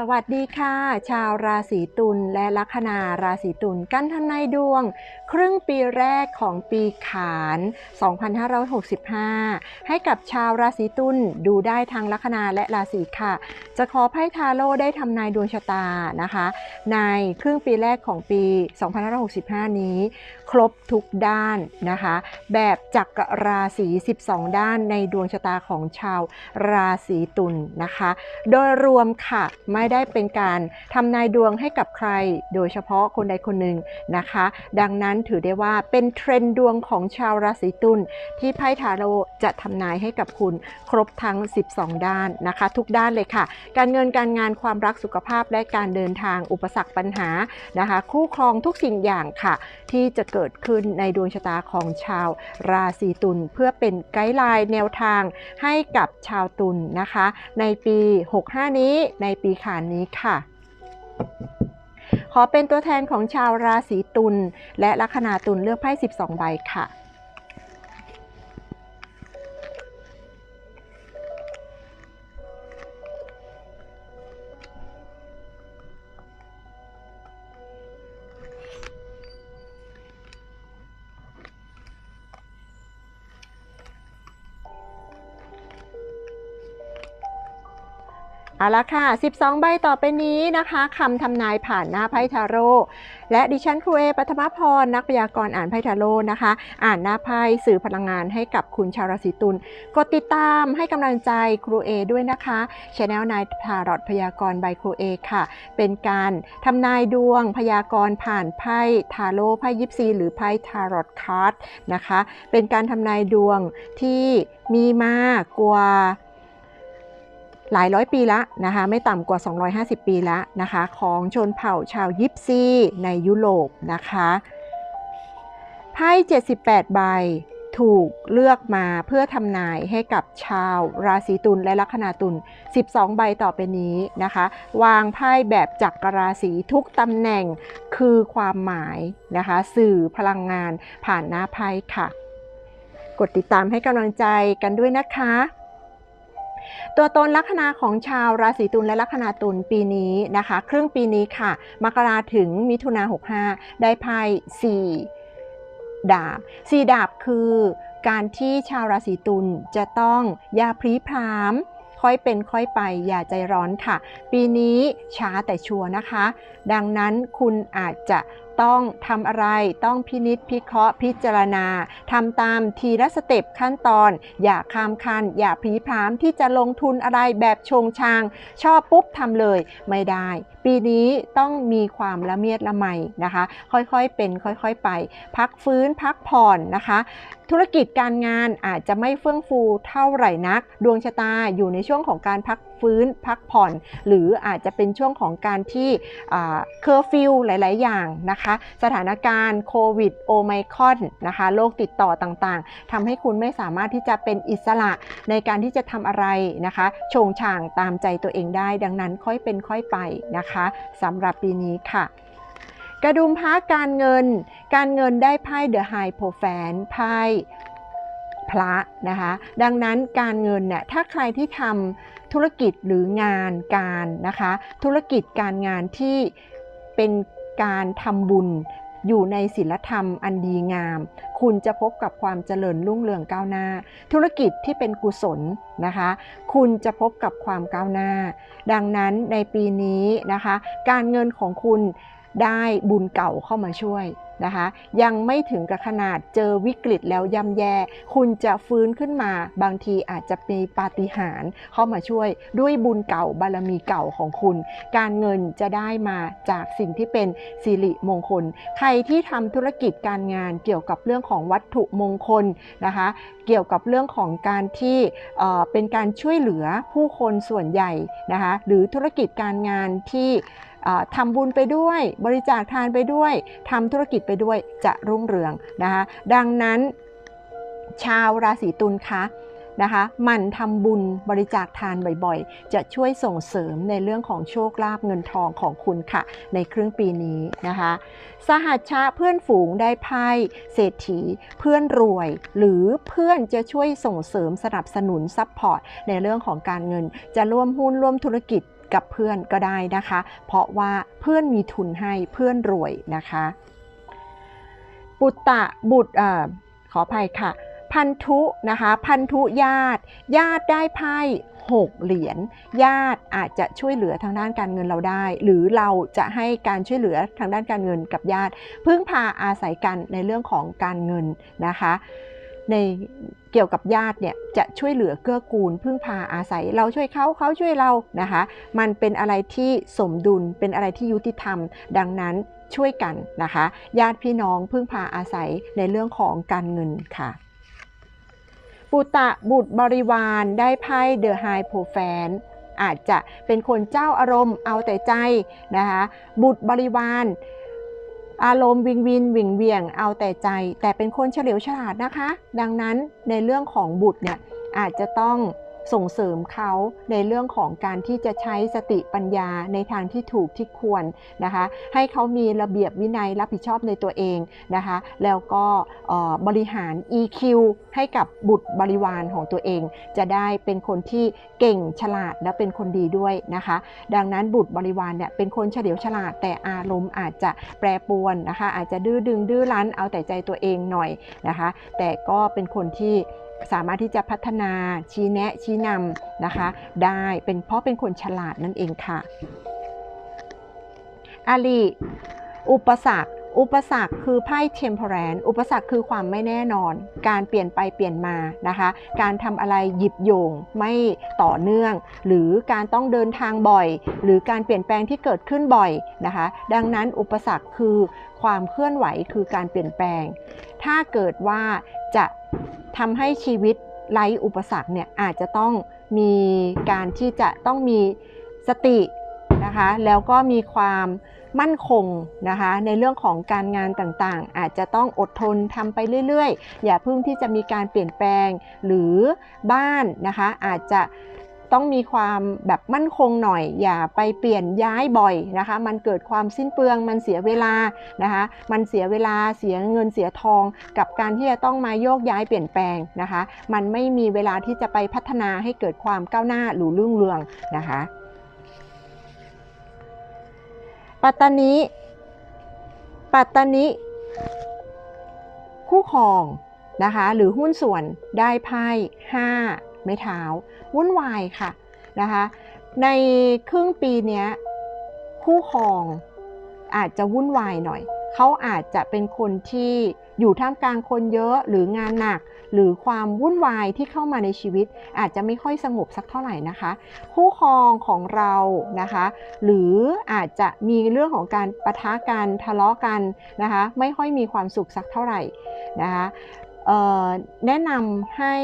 สวัสดีค่ะ ชาวราศีตุลและลัคนาราศีตุลกันทำนายดวง ครึ่งปีแรกของปีขาน 2565 ให้กับชาวราศีตุลดูได้ทั้งลัคนาและราศีค่ะ จะขอไพ่ทาโร่ได้ทำนายดวงชะตานะคะ ในครึ่งปีแรกของปี 2565 นี้ ครบทุกด้านนะคะ แบบจักรราศี 12 ด้านในดวงชะตาของชาวราศีตุลนะคะ โดยรวมค่ะไม่ได้เป็นการทำนายดวงให้กับใคร โดยเฉพาะคนใดคนหนึ่งนะคะ ดังนั้นถือได้ว่าเป็นเทรนด์ดวงของชาวราศีตุลที่ไพ่ทาโร่จะทำนายให้กับคุณครบทั้ง 12 ด้านนะคะ ทุกด้านเลยค่ะ การเงินการงานความรักสุขภาพและการเดินทางอุปสรรคปัญหานะคะ คู่ครองทุกสิ่งอย่างค่ะ ที่จะเกิดขึ้นในดวงชะตาของชาวราศีตุลเพื่อเป็นไกด์ไลน์แนวทางให้กับชาวตุลนะคะ ในปี 65 นี้ในปีขานนี้ค่ะ ขอเป็นตัวแทนของชาวราศีตุลและลัคนาตุลเลือกไพ่ 12 ใบค่ะ เอาละค่ะ 12 ใบต่อไปนี้นะคะคำทำนายผ่านหน้าไพ่ทาโร่และดิฉันครูเอปัทมพร นักพยากรณ์อ่านไพ่ทาโร่นะคะ อ่านหน้าไพ่สื่อพลังงานให้กับคุณชาวราศีตุลกดติดตามให้กำลังใจครูเอด้วยนะคะช anel นายทารอตพยากรณ์ใบครูเอค่ะ เป็นการทำนายดวงพยากรณ์ผ่านไพ่ทาโร่ไพ่ยิปซีหรือไพ่ทารอตคาร์ดนะคะ เป็นการทำนายดวงที่มีมากกว่า หลายร้อยปีละนะคะไม่ต่ำกว่า 250 ปีละนะคะของชนเผ่าชาวยิปซีในยุโรปนะคะไพ่78 ใบถูกเลือกมาเพื่อทำนายให้กับชาวราศีตุลและลัคนาตุล 12 ใบต่อไปนี้นะคะ วางไพ่แบบจักรราศีทุกตำแหน่งคือความหมายนะคะ สื่อพลังงานผ่านหน้าไพ่ค่ะ กดติดตามให้กำลังใจกันด้วยนะคะ ตัวตนลัคนาของชาวราศีตุลและลัคนาตุลปีนี้นะคะ ครึ่งปีนี้ค่ะ มกราถึงมิถุนา65 ได้ไพ่4ดาบ4ดาบคือการที่ชาวราศีตุลจะต้องอย่าพลีพรามค่อยเป็นค่อยไปอย่าใจร้อนค่ะ ปีนี้ช้าแต่ชัวร์นะคะ ดังนั้นคุณอาจจะ ต้องทำอะไรต้องพินิษพิเคราะห์พิจารณาทำตามทีละสเต็ปขั้นตอน อย่าข้ามคัน อย่าพลีพรามที่จะลงทุนอะไรแบบชงชาง ชอบปุ๊บทำเลยไม่ได้ ปีนี้ต้องมีความละเมียดละไมนะคะ ค่อยๆเป็นค่อยๆไป พักฟื้นพักผ่อนนะคะ ธุรกิจการงานอาจจะไม่เฟื่องฟูเท่าไหร่นัก ดวงชะตาอยู่ในช่วงของการพักฟื้นพักผ่อน หรืออาจจะเป็นช่วงของการที่เคอร์ฟิวหลาย ๆ อย่างนะคะ สถานการณ์โควิดโอไมคอนนะคะโรคติดต่อต่างๆทำให้คุณไม่สามารถที่จะเป็นอิสระในการที่จะทำอะไรนะคะชงช่างตามใจตัวเองได้ ดังนั้นค่อยเป็นค่อยไปนะคะสำหรับปีนี้ค่ะกระดุมพระการเงิน การเงินได้ไพ่เดอะไฮโพแฟนไพ่พระนะคะ ดังนั้นการเงินเนี่ยถ้าใครที่ทำ ธุรกิจหรืองานการนะคะ ธุรกิจการงานที่เป็นการทำบุญอยู่ในศีลธรรมอันดีงาม คุณจะพบกับความเจริญรุ่งเรืองก้าวหน้า ธุรกิจที่เป็นกุศลนะคะ คุณจะพบกับความก้าวหน้า ดังนั้นในปีนี้นะคะ การเงินของคุณได้บุญเก่าเข้ามาช่วย นะคะ ยังไม่ถึงกับขนาดเจอวิกฤตแล้วย่ำแย่ คุณจะฟื้นขึ้นมาบางทีอาจจะมีปาฏิหาริย์เข้ามาช่วยด้วยบุญเก่าบารมีเก่าของคุณ การเงินจะได้มาจากสิ่งที่เป็นสิริมงคล ใครที่ทำธุรกิจการงานเกี่ยวกับเรื่องของวัตถุมงคลนะคะ เกี่ยวกับเรื่องของการที่เป็นการช่วยเหลือผู้คนส่วนใหญ่นะคะหรือธุรกิจการงานที่ทำบุญไปด้วยบริจาคทานไปด้วยทำธุรกิจไปด้วยจะรุ่งเรืองนะคะดังนั้นชาวราศีตุลคะ นะคะมันทำบุญบริจาคทานบ่อยๆ จะช่วยส่งเสริมในเรื่องของโชคลาภเงินทองของคุณค่ะ ในครึ่งปีนี้นะคะ สหัชชะเพื่อนฝูงได้ไพ่เศรษฐีเพื่อนรวย หรือเพื่อนจะช่วยส่งเสริมสนับสนุนซัพพอร์ตในเรื่องของการเงิน จะร่วมหุ้นร่วมธุรกิจกับเพื่อนก็ได้นะคะ เพราะว่าเพื่อนมีทุนให้เพื่อนรวยนะคะ ปุตตะบุตรขออภัยค่ะ พันธุนะคะพันธุญาติ ญาติได้ไพ่หกเหรียญญาติอาจจะช่วยเหลือทางด้านการเงินเราได้ หรือเราจะให้การช่วยเหลือทางด้านการเงินกับญาติ พึ่งพาอาศัยกันในเรื่องของการเงินนะคะในเกี่ยวกับญาติเนี่ยจะช่วยเหลือเกื้อกูล พึ่งพาอาศัย เราช่วยเขาเขาช่วยเรานะคะ มันเป็นอะไรที่สมดุลเป็นอะไรที่ยุติธรรม ดังนั้นช่วยกันนะคะ ญาติพี่น้องพึ่งพาอาศัยในเรื่องของการเงินค่ะ ปุตตะบุตรบริวารได้ไพ่เดอะไฮโพแฟนอาจจะเป็นคนเจ้าอารมณ์เอาแต่ใจนะคะบุตรบริวารอารมณ์วิงวินวิงเวียงเอาแต่ใจ แต่เป็นคนเฉลียวฉลาดนะคะ ดังนั้นในเรื่องของบุตรเนี่ยอาจจะต้อง ส่งเสริมเขาในเรื่องของการที่จะใช้สติปัญญาในทางที่ถูกที่ควรนะคะ ให้เขามีระเบียบวินัยรับผิดชอบในตัวเองนะคะ แล้วก็บริหาร EQ ให้กับบุตรบริวารของตัวเอง จะได้เป็นคนที่เก่งฉลาดและเป็นคนดีด้วยนะคะ ดังนั้นบุตรบริวารเนี่ยเป็นคนเฉลียวฉลาดแต่อารมณ์อาจจะแปรปรวนนะคะ อาจจะดื้อดึงดื้อรั้นเอาแต่ใจตัวเองหน่อยนะคะ แต่ก็เป็นคนที่ สามารถที่จะพัฒนาชี้แนะชี้นำนะคะ ได้เป็นเพราะเป็นคนฉลาดนั่นเองค่ะ อาลีอุปสรรคอุปสรรคคือไพ่ temperance อุปสรรคคือความไม่แน่นอน การเปลี่ยนไปเปลี่ยนมานะคะ การทำอะไรหยิบโยงไม่ต่อเนื่อง หรือการต้องเดินทางบ่อย หรือการเปลี่ยนแปลงที่เกิดขึ้นบ่อยนะคะ ดังนั้นอุปสรรคคือความเคลื่อนไหวคือการเปลี่ยนแปลง ถ้าเกิดว่าจะ ทำให้ชีวิตไร้อุปสรรคเนี่ยอาจจะต้องมีการที่จะต้องมีสตินะคะแล้วก็มีความมั่นคงนะคะในเรื่องของการงานต่างๆ อาจจะต้องอดทนทำไปเรื่อยๆ อย่าเพิ่งที่จะมีการเปลี่ยนแปลงหรือบ้านนะคะอาจจะ ต้องมีความแบบมั่นคงหน่อย อย่าไปเปลี่ยนย้ายบ่อยนะคะ มันเกิดความสิ้นเปลืองมันเสียเวลานะคะมันเสียเวลาเสียเงินเสียทอง กับการที่จะต้องมาโยกย้ายเปลี่ยนแปลงนะคะ มันไม่มีเวลาที่จะไปพัฒนาให้เกิดความก้าวหน้าหรือรุ่งเรืองนะคะปัตตานีปัตตานีคู่ครองนะคะหรือหุ้นส่วนได้ไพ่5 ไม้เท้า วุ่นวายค่ะนะคะในครึ่งปีนี้คู่ครองอาจจะวุ่นวายหน่อย เขาอาจจะเป็นคนที่อยู่ท่ามกลางคนเยอะหรืองานหนัก หรือความวุ่นวายที่เข้ามาในชีวิต อาจจะไม่ค่อยสงบสักเท่าไหร่นะคะ คู่ครองของเรานะคะ หรืออาจจะมีเรื่องของการปะทะกันทะเลาะกันนะคะ ไม่ค่อยมีความสุขสักเท่าไหร่นะคะแนะนำให้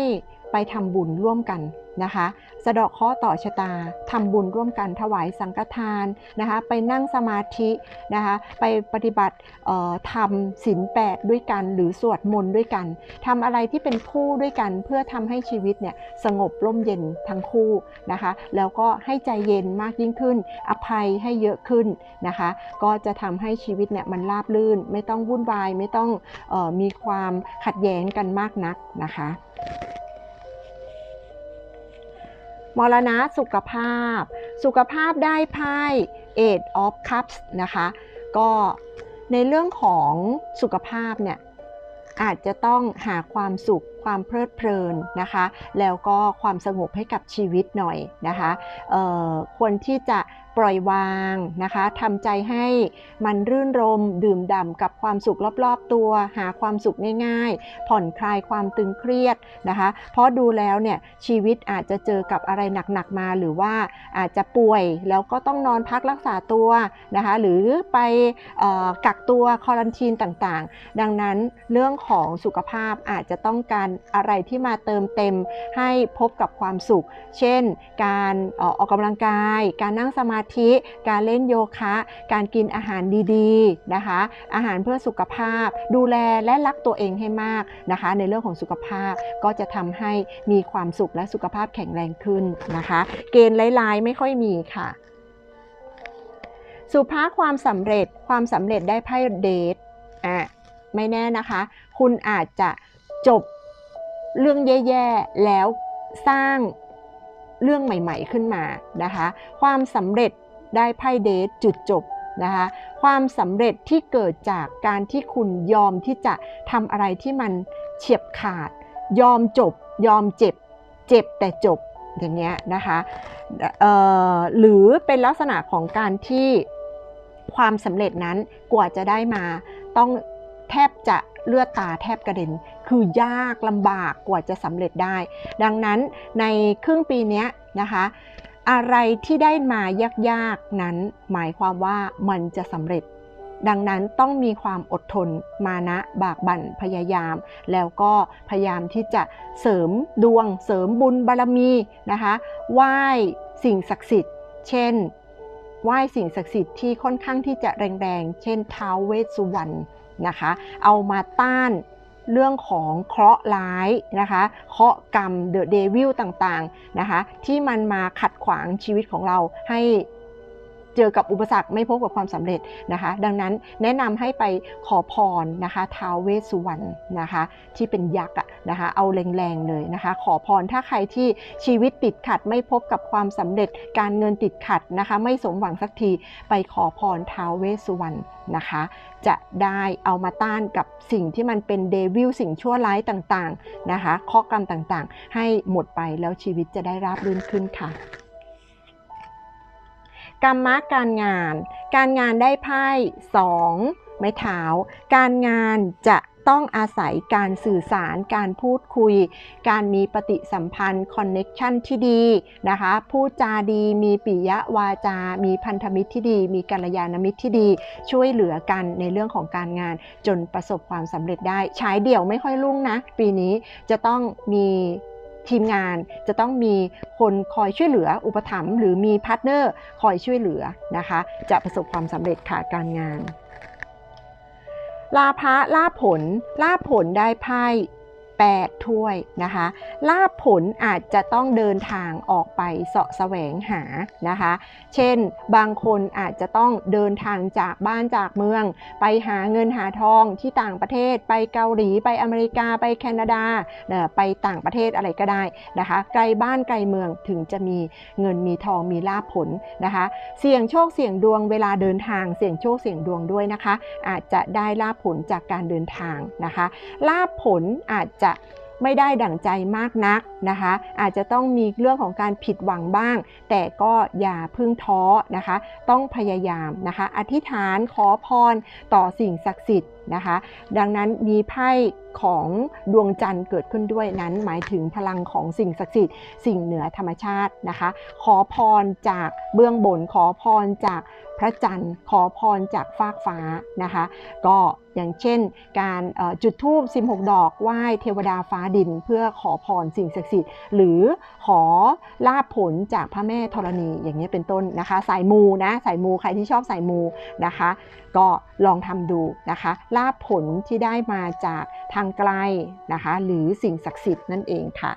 ไปทำบุญร่วมกันนะคะสะดาะเคราะห์ต่อชะตาทำบุญร่วมกันถวายสังฆทานนะคะไปนั่งสมาธินะคะไปปฏิบัติทำศีลแปดด้วยกัน หรือสวดมนต์ด้วยกันทำอะไรที่เป็นคู่ด้วยกัน เพื่อทำให้ชีวิตเนี่ยสงบร่มเย็นทั้งคู่นะคะแล้วก็ให้ใจเย็นมากยิ่งขึ้น อภัยให้เยอะขึ้นนะคะก็จะทำให้ชีวิตเนี่ยมันราบรื่น ไม่ต้องวุ่นวายไม่ต้องออมีความขัดแย้งกันมากนักนะคะ มรณะสุขภาพ สุขภาพได้ไพ่ Eight of Cups นะคะ ก็ในเรื่องของสุขภาพเนี่ยอาจจะต้องหาความสุข ความเพลิดเพลินนะคะ แล้วก็ความสงบให้กับชีวิตหน่อยนะคะเอ่อควรที่จะปล่อยวางนะคะทำใจให้มันรื่นรมดื่มด่ำกับความสุขรอบๆตัว หาความสุขง่ายๆ ผ่อนคลายความตึงเครียดนะคะ เพราะดูแล้วเนี่ยชีวิตอาจจะเจอกับอะไรหนักๆมาหรือว่าอาจจะป่วยแล้วก็ต้องนอนพักรักษาตัวนะคะหรือไปออกักตัวคอรันทีนต่างๆ ดังนั้นเรื่องของสุขภาพอาจจะต้องการอะไรที่มาเติมเต็มให้พบกับความสุข เช่น การออกกำลังกาย การนั่งสมาธิ การเล่นโยคะ การกินอาหารดีๆนะคะ อาหารเพื่อสุขภาพ ดูแลและรักตัวเองให้มากนะคะ ในเรื่องของสุขภาพก็จะทำให้มีความสุขและสุขภาพแข็งแรงขึ้นนะคะ เกณฑ์ร้ายไม่ค่อยมีค่ะ สุภาพความสำเร็จความสำเร็จได้ไพ่เดทอะไม่แน่นะคะ คุณอาจจะจบ เรื่องแย่ๆแล้วสร้างเรื่องใหม่ ๆขึ้นมานะคะ ความสำเร็จได้ไพ่เดทจุดจบนะคะความสำเร็จที่เกิดจากการที่คุณยอมที่จะทำอะไรที่มันเฉียบขาด ยอมจบ ยอมเจ็บ เจ็บแต่จบอย่างเงี้ยนะคะหรือเป็นลักษณะของการที่ความสำเร็จนั้นกว่าจะได้มาต้อง แทบจะเลือดตาแทบกระเด็น คือยากลำบากกว่าจะสำเร็จได้ ดังนั้นในครึ่งปีนี้นะคะ อะไรที่ได้มายากๆนั้น หมายความว่ามันจะสำเร็จ ดังนั้นต้องมีความอดทนมานะบากบั่นพยายาม แล้วก็พยายามที่จะเสริมดวง เสริมบุญบารมีนะคะไหว้สิ่งศักดิ์สิทธิ์ เช่นไหว้สิ่งศักดิ์สิทธิ์ที่ค่อนข้างที่จะแรงๆ เช่นท้าวเวสสุวรรณ นะคะ เอามาต้านเรื่องของเคราะห์ร้ายนะคะเคราะห์กรรมเดอะเดวิลต่างๆนะคะที่มันมาขัดขวางชีวิตของเราให้ เจอกับอุปสรรคไม่พบกับความสำเร็จนะคะ ดังนั้นแนะนำให้ไปขอพรนะคะท้าวเวสสุวรรณนะคะ ที่เป็นยักษ์นะคะเอาแรงๆเลยนะคะ ขอพรถ้าใครที่ชีวิตติดขัดไม่พบกับความสำเร็จ การเงินติดขัดนะคะ ไม่สมหวังสักทีไปขอพรท้าวเวสสุวรรณนะคะ จะได้เอามาต้านกับสิ่งที่มันเป็นเดวิลสิ่งชั่วร้ายต่างๆนะคะข้อกรรมต่างๆ ให้หมดไปแล้วชีวิตจะได้ราบรื่นขึ้นค่ะ กรรมะการงาน การงานได้ไพ่สองไม้เท้า การงานจะต้องอาศัยการสื่อสาร การพูดคุย การมีปฏิสัมพันธ์คอนเน็ชันที่ดีนะคะ พูดจาดี มีปิยวาจา มีพันธมิตรที่ดี มีกัลยาณมิตรที่ดี ช่วยเหลือกันในเรื่องของการงาน จนประสบความสำเร็จได้ ใช้เดี่ยวไม่ค่อยรุ่งนะ ปีนี้จะต้องมี ทีมงานจะต้องมีคนคอยช่วยเหลืออุปถัมภ์หรือมีพาร์ทเนอร์คอยช่วยเหลือนะคะ จะประสบความสำเร็จค่ะการงานลาภะลาผลลาผลได้ไพ่ 8 ถ้วยนะคะ ลาภผลอาจจะต้องเดินทางออกไปเสาะแสวงหานะคะ เช่นบางคนอาจจะต้องเดินทางจากบ้านจากเมือง ไปหาเงินหาทองที่ต่างประเทศ ไปเกาหลีไปอเมริกาไปแคนาดา ไปต่างประเทศอะไรก็ได้นะคะ ไกลบ้านไกลเมืองถึงจะมีเงินมีทองมีลาภผลนะคะ เสี่ยงโชคเสี่ยงดวงเวลาเดินทาง เสี่ยงโชคเสี่ยงดวงด้วยนะคะ อาจจะได้ลาภผลจากการเดินทางนะคะ ลาภผลอาจจะไม่ได้ดั่งใจมากนักนะคะ อาจจะต้องมีเรื่องของการผิดหวังบ้าง แต่ก็อย่าพึ่งท้อนะคะ ต้องพยายามนะคะ อธิษฐานขอพรต่อสิ่งศักดิ์สิทธิ์นะคะ ดังนั้นมีไพ่ของดวงจันทร์เกิดขึ้นด้วยนั้น หมายถึงพลังของสิ่งศักดิ์สิทธิ์สิ่งเหนือธรรมชาตินะคะ ขอพรจากเบื้องบนขอพรจากพระจันทร์ ขอพรจากฟากฟ้านะคะ ก็อย่างเช่น การจุดธูป16 ดอกไหว้เทวดาฟ้าดิน เพื่อขอพรสิ่งศักดิ์สิทธิ์หรือขอลาภผลจากพระแม่ธรณีอย่างนี้เป็นต้นนะคะ สายมูนะสายมูใครที่ชอบสายมูนะคะ ก็ลองทำดูนะคะลาภผลที่ได้มาจากทางไกลนะคะ หรือสิ่งศักดิ์สิทธิ์นั่นเองค่ะ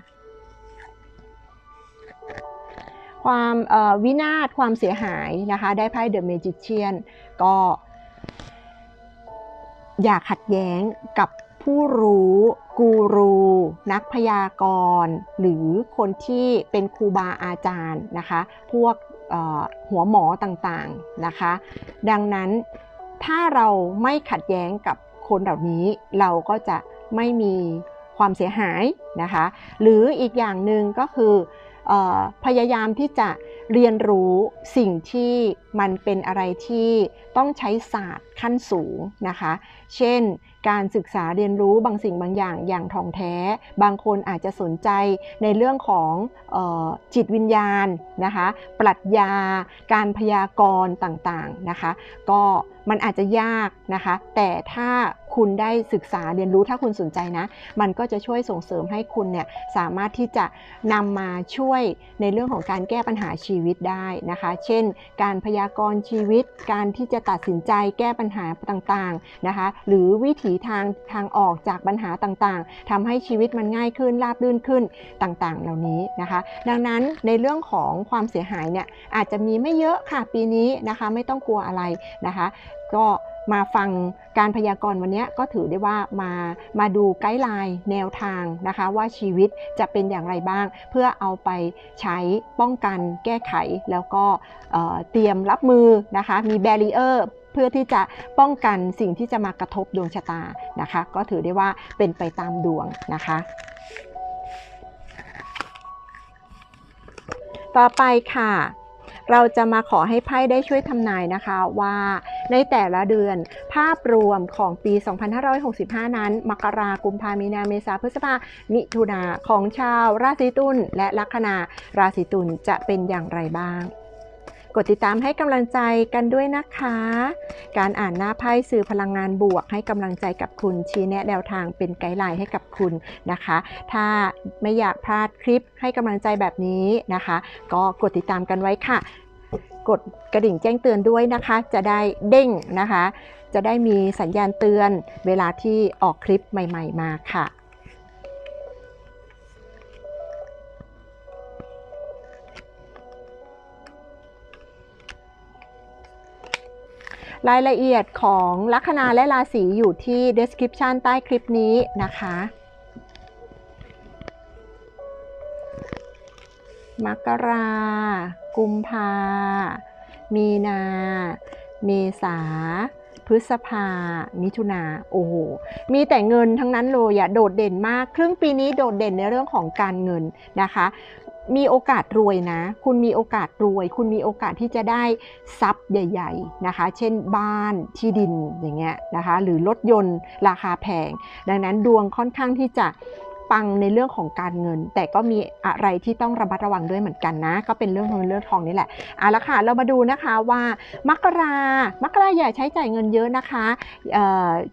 ความวินาศความเสียหายนะคะ ได้ไพ่เดอะเมจิเชียนก็อย่าขัดแย้งกับผู้รู้กูรู นักพยากรณ์ หรือคนที่เป็นครูบาอาจารย์นะคะ พวกหัวหมอต่างๆนะคะ ดังนั้น ถ้าเราไม่ขัดแย้งกับคนเหล่านี้เราก็จะไม่มีความเสียหายนะคะ หรืออีกอย่างหนึ่งก็คือออพยายามที่จะเรียนรู้สิ่งที่มันเป็นอะไรที่ต้องใช้ศาสตร์ขั้นสูงนะคะ เช่น การศึกษาเรียนรู้บางสิ่งบางอย่างอย่างท่องแท้ บางคนอาจจะสนใจในเรื่องของออจิตวิญญาณนะคะปรัชญา การพยากรณ์ต่างๆนะคะ ก็มันอาจจะยากนะคะ แต่ถ้า คุณได้ศึกษาเรียนรู้ถ้าคุณสนใจนะ มันก็จะช่วยส่งเสริมให้คุณเนี่ยสามารถที่จะนำมาช่วยในเรื่องของการแก้ปัญหาชีวิตได้นะคะ เช่น การพยากรณ์ชีวิต การที่จะตัดสินใจแก้ปัญหาต่างๆนะคะ หรือวิถีทางทางออกจากปัญหาต่างๆทำให้ชีวิตมันง่ายขึ้นราบรื่นขึ้นต่างๆ เหล่านี้นะคะ ดังนั้นในเรื่องของความเสียหายเนี่ยอาจจะมีไม่เยอะค่ะปีนี้นะคะ ไม่ต้องกลัวอะไรนะคะ ก็ มาฟังการพยากรณ์วันนี้ก็ถือได้ว่ามามาดูไกด์ไลน์แนวทางนะคะว่าชีวิตจะเป็นอย่างไรบ้าง เพื่อเอาไปใช้ป้องกันแก้ไขแล้วก็เเตรียมรับมือนะคะมีแบรีเออร์เพื่อที่จะป้องกันสิ่งที่จะมากระทบดวงชะตานะคะ ก็ถือได้ว่าเป็นไปตามดวงนะคะ ต่อไปค่ะ เราจะมาขอให้ไพ่ได้ช่วยทำนายนะคะว่าในแต่ละเดือนภาพรวมของปี 2565 นั้น มกรากุมภามีนาเมษาพฤษภามิถุนาของชาวราศีตุลและลัคนาราศีตุลจะเป็นอย่างไรบ้าง กดติดตามให้กำลังใจกันด้วยนะคะ การอ่านหน้าไพ่สื่อพลังงานบวก ให้กำลังใจกับคุณชี้แนะแนวทางเป็นไกด์ไลน์ให้กับคุณนะคะ ถ้าไม่อยากพลาดคลิปให้กำลังใจแบบนี้นะคะ ก็กดติดตามกันไว้ค่ะ กดกระดิ่งแจ้งเตือนด้วยนะคะ จะได้เด้งนะคะ จะได้มีสัญญาณเตือนเวลาที่ออกคลิปใหม่ ๆ มาค่ะ รายละเอียดของลัคนาและราศีอยู่ที่ description ใต้คลิปนี้นะคะ มกรา กุมภา มีนา เมษา พฤษภา มิถุนา โอ้โห มีแต่เงินทั้งนั้นเลยอะโดดเด่นมาก ครึ่งปีนี้โดดเด่นในเรื่องของการเงินนะคะ มีโอกาสรวยนะ คุณมีโอกาสรวย คุณมีโอกาสที่จะได้ทรัพย์ใหญ่ ๆนะคะ เช่นบ้านที่ดินอย่างเงี้ยนะคะ หรือรถยนต์ราคาแพง ดังนั้นดวงค่อนข้างที่จะปังในเรื่องของการเงิน แต่ก็มีอะไรที่ต้องระมัดระวังด้วยเหมือนกันนะ ก็เป็นเรื่องของเรื่องทองนี่แหละเอาละค่ะเรามาดูนะคะว่ามกรามกราอย่าใช้จ่ายเงินเยอะนะคะเ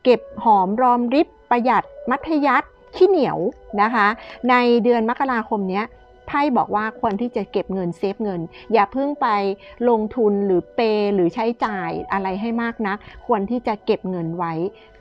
เก็บหอมรอมริบประหยัดมัธยัติขี้เหนียวนะคะ ในเดือนมกราคมเนี้ย ไพ่บอกว่าควรที่จะเก็บเงินเซฟเงิน อย่าเพิ่งไปลงทุนหรือเปย์หรือใช้จ่ายอะไรให้มากนัก ควรที่จะเก็บเงินไว้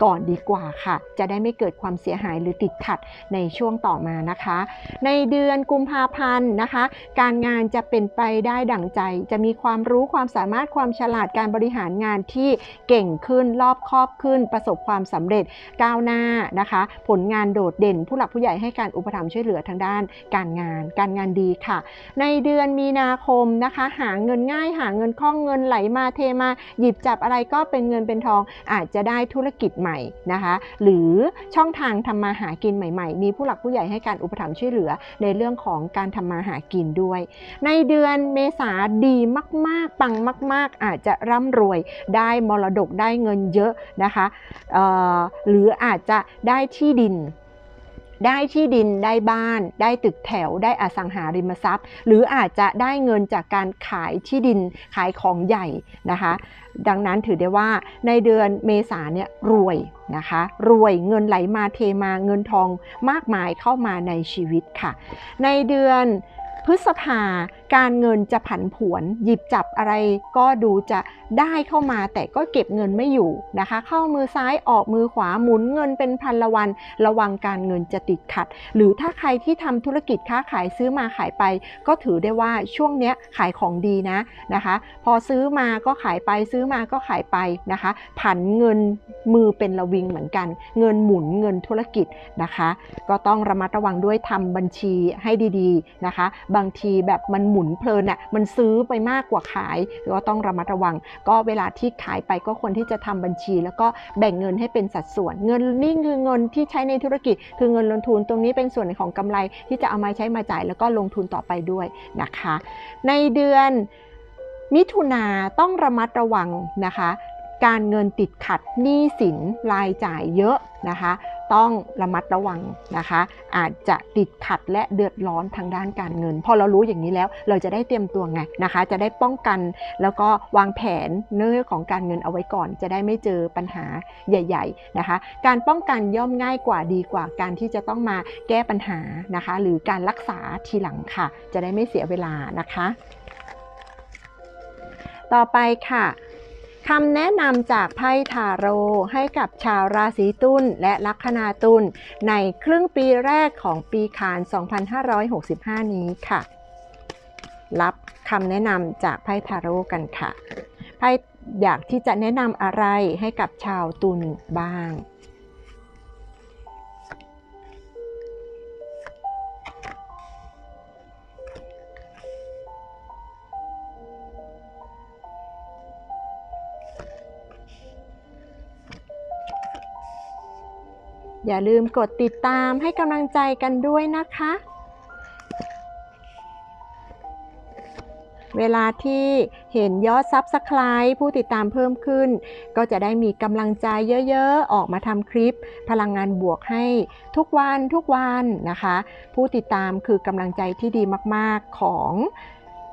ก่อนดีกว่าค่ะ จะได้ไม่เกิดความเสียหายหรือติดขัดในช่วงต่อมานะคะ ในเดือนกุมภาพันธ์นะคะ การงานจะเป็นไปได้ดั่งใจ จะมีความรู้ความสามารถความฉลาดการบริหารงานที่เก่งขึ้นรอบคอบขึ้น ประสบความสำเร็จก้าวหน้านะคะ ผลงานโดดเด่น ผู้หลักผู้ใหญ่ให้การอุปถัมภ์ช่วยเหลือทางด้าน การงานการงานดีค่ะ ในเดือนมีนาคมนะคะ หาเงินง่าย หาเงินคล่องเงินไหลมาเทมา หยิบจับอะไรก็เป็นเงินเป็นทอง อาจจะได้ธุรกิจใหม่นะคะ หรือช่องทางทำมาหากินใหม่ ๆ มีผู้หลักผู้ใหญ่ให้การอุปถัมภ์ช่วยเหลือในเรื่องของการทำมาหากินด้วย ในเดือนเมษาดีมาก ๆ ปังมาก ๆ อาจจะร่ำรวยได้มรดกได้เงินเยอะนะคะหรืออาจจะได้ที่ดิน ได้ที่ดินได้บ้าน ได้ตึกแถวได้อสังหาริมทรัพย์ หรืออาจจะได้เงินจากการขายที่ดินขายของใหญ่นะคะ ดังนั้นถือได้ว่าในเดือนเมษาเนี่ยรวยนะคะ รวยเงินไหลมาเทมาเงินทองมากมายเข้ามาในชีวิตค่ะ ในเดือน พฤษภาการเงินจะผันผวน หยิบจับอะไรก็ดูจะได้เข้ามาแต่ก็เก็บเงินไม่อยู่นะคะ เข้ามือซ้ายออกมือขวาหมุนเงินเป็นพันละวัน ระวังการเงินจะติดขัด หรือถ้าใครที่ทำธุรกิจค้าขายซื้อมาขายไป ก็ถือได้ว่าช่วงเนี้ยขายของดีนะนะคะ พอซื้อมาก็ขายไปซื้อมาก็ขายไปนะคะ ผันเงินมือเป็นระวิงเหมือนกัน เงินหมุนเงินธุรกิจนะคะ ก็ต้องระมัดระวังด้วยทำบัญชีให้ดีๆนะคะบางทีแบบมันหมุนเพลินอะมันซื้อไปมากกว่าขายก็ต้องระมัดระวัง ก็เวลาที่ขายไปก็ควรที่จะทำบัญชี แล้วก็แบ่งเงินให้เป็นสัดส่วน เงินนี่คือเงินที่ใช้ในธุรกิจ คือเงินลงทุนตรงนี้เป็นส่วนของกำไรที่จะเอามาใช้มาจ่ายแล้วก็ลงทุนต่อไปด้วยนะคะ ในเดือนมิถุนาต้องระมัดระวังนะคะ การเงินติดขัดหนี้สินรายจ่ายเยอะนะคะ ต้องระมัดระวังนะคะ อาจจะติดขัดและเดือดร้อนทางด้านการเงิน พอเรารู้อย่างนี้แล้วเราจะได้เตรียมตัวไงนะคะ จะได้ป้องกันแล้วก็วางแผนเรื่องของการเงินเอาไว้ก่อน จะได้ไม่เจอปัญหาใหญ่ ๆนะคะ การป้องกันย่อมง่ายกว่าดีกว่าการที่จะต้องมาแก้ปัญหานะคะ หรือการรักษาทีหลังค่ะ จะได้ไม่เสียเวลานะคะ ต่อไปค่ะ คำแนะนำจากไพ่ทาโร่ให้กับชาวราศีตุลและลัคนาตุลในครึ่งปีแรกของปีขาน 2565 นี้ค่ะ รับคำแนะนำจากไพ่ทาโร่กันค่ะ ไพ่อยากที่จะแนะนำอะไรให้กับชาวตุลบ้าง อย่าลืมกดติดตามให้กำลังใจกันด้วยนะคะ เวลาที่เห็นยอดซับสไคร b e ผู้ติดตามเพิ่มขึ้น ก็จะได้มีกำลังใจเยอะๆ ออกมาทำคลิป พลังงานบวกให้ทุกวันทุกวันนะคะ ผู้ติดตามคือกำลังใจที่ดีมากๆของ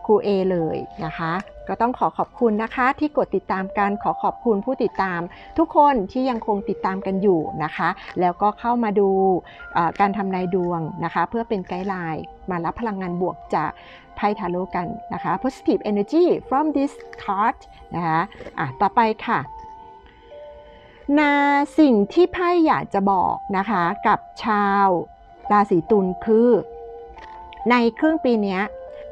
ครูเอเลยนะคะ ก็ต้องขอขอบคุณนะคะที่กดติดตามกันขอขอบคุณผู้ติดตาม ทุกคนที่ยังคงติดตามกันอยู่นะคะ แล้วก็เข้ามาดูการทำนายดวงนะคะ เพื่อเป็นไกด์ไลน์มารับพลังงานบวกจากไพ่ทาโร่กันนะคะ positive energy from this card นะคะอะต่อไปค่ะนาสิ่งที่ไพ่อยากจะบอกนะคะกับชาวราศีตุลคือ ในครึ่งปีนี้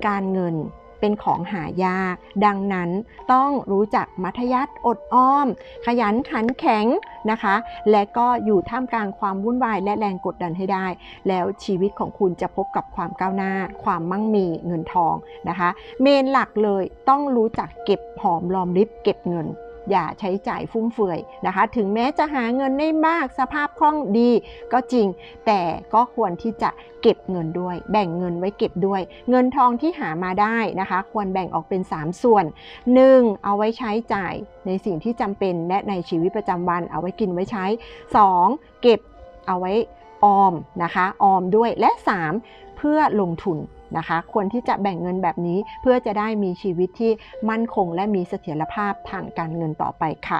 การเงิน เป็นของหายาก ดังนั้นต้องรู้จักมัธยัติอดอ้อม ขยันขันแข็งนะคะ และก็อยู่ท่ามกลางความวุ่นวายและแรงกดดันให้ได้ แล้วชีวิตของคุณจะพบกับความก้าวหน้า ความมั่งมีเงินทองนะคะ เมนหลักเลยต้องรู้จักเก็บหอมรอมริบเก็บเงิน อย่าใช้จ่ายฟุ่มเฟือยนะคะ ถึงแม้จะหาเงินได้มากสภาพคล่องดีก็จริง แต่ก็ควรที่จะเก็บเงินด้วย แบ่งเงินไว้เก็บด้วย เงินทองที่หามาได้นะคะ ควรแบ่งออกเป็น 3 ส่วน 1. เอาไว้ใช้จ่ายในสิ่งที่จำเป็นและในชีวิตประจำวัน เอาไว้กินไว้ใช้ 2. เก็บเอาไว้ออมนะคะ ออมด้วยและ 3. เพื่อลงทุน นะคะ ควรที่จะแบ่งเงินแบบนี้เพื่อจะได้มีชีวิตที่มั่นคง และมีเสถียรภาพทางการเงินต่อไปค่ะ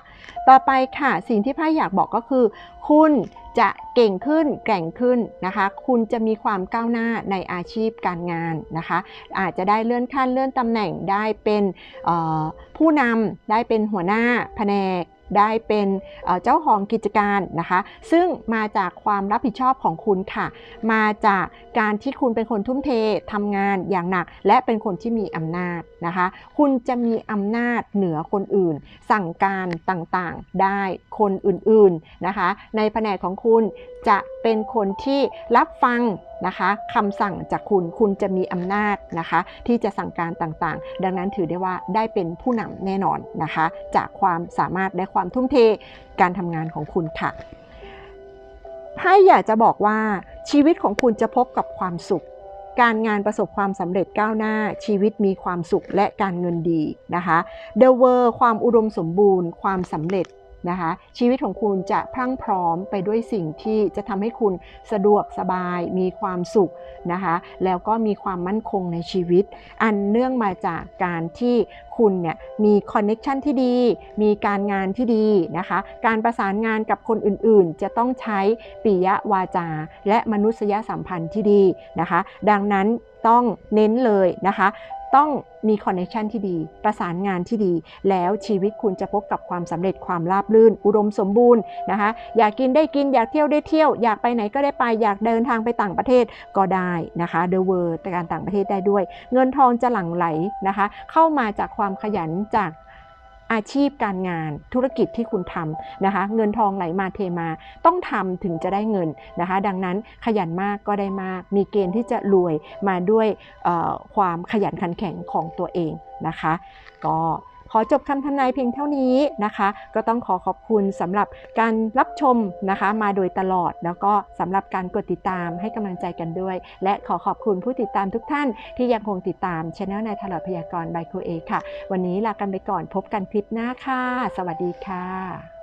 ต่อไปค่ะ สิ่งที่ไพ่อยากบอกก็คือ คุณจะเก่งขึ้นแกร่งขึ้นนะคะ คุณจะมีความก้าวหน้าในอาชีพการงานนะคะ อาจจะได้เลื่อนขั้นเลื่อนตำแหน่งได้เป็นผู้นำได้เป็นหัวหน้าแผนก ได้เป็นเจ้าของกิจการนะคะ ซึ่งมาจากความรับผิดชอบของคุณค่ะ มาจากการที่คุณเป็นคนทุ่มเททำงานอย่างหนัก และเป็นคนที่มีอำนาจนะคะ คุณจะมีอำนาจเหนือคนอื่น สั่งการต่างๆได้คนอื่นๆนะคะ ในแผนกของคุณจะเป็นคนที่รับฟังนะคะคำสั่งจากคุณคุณจะมีอำนาจนะคะ ที่จะสั่งการต่างๆ ดังนั้นถือได้ว่าได้เป็นผู้นำแน่นอนนะคะ จากความสามารถและความทุ่มเทการทำงานของคุณค่ะไพ่อยากจะบอกว่าชีวิตของคุณจะพบกับความสุข การงานประสบความสำเร็จก้าวหน้า ชีวิตมีความสุขและการเงินดีนะคะ The World ความอุดมสมบูรณ์ ความสำเร็จ นะคะ ชีวิตของคุณจะพรั่งพร้อมไปด้วยสิ่งที่จะทำให้คุณสะดวกสบาย มีความสุขนะคะ แล้วก็มีความมั่นคงในชีวิต อันเนื่องมาจากการที่คุณเนี่ยมีคอนเน็ชันที่ดี มีการงานที่ดีนะคะ การประสานงานกับคนอื่นๆ จะต้องใช้ปิยวาจา และมนุษยสัมพันธ์ที่ดีนะคะ ดังนั้นต้องเน้นเลยนะคะ ต้องมีคอนเนคชันที่ดี ประสานงานที่ดี แล้วชีวิตคุณจะพบกับความสำเร็จความราบรื่น อุดมสมบูรณ์นะคะอยากกินได้กินอยากเที่ยวได้เที่ยว อยากไปไหนก็ได้ไปอยากเดินทางไปต่างประเทศก็ได้นะคะ The world การต่างประเทศได้ด้วย เงินทองจะหลั่งไหลนะคะ เข้ามาจากความขยันจาก อาชีพการงานธุรกิจที่คุณทำนะคะ เงินทองไหลมาเทมา ต้องทำถึงจะได้เงินนะคะ ดังนั้นขยันมากก็ได้มาก มีเกณฑ์ที่จะรวยมาด้วยความขยันขันแข็งของตัวเองนะคะ ก็ อจบคำทำนายเพียงเท่านี้นะคะ ก็ต้องขอขอบคุณสำหรับการรับชมนะคะ มาโดยตลอดแล้วก็สำหรับการกดติดตามให้กำลังใจกันด้วย และขอขอบคุณผู้ติดตามทุกท่านที่ยังคงติดตามช anel นายตลอดพยากรณ์บโคเอค่ะ วันนี้ลากันไปก่อนพบกันคลิปหน้าค่ะ สวัสดีค่ะ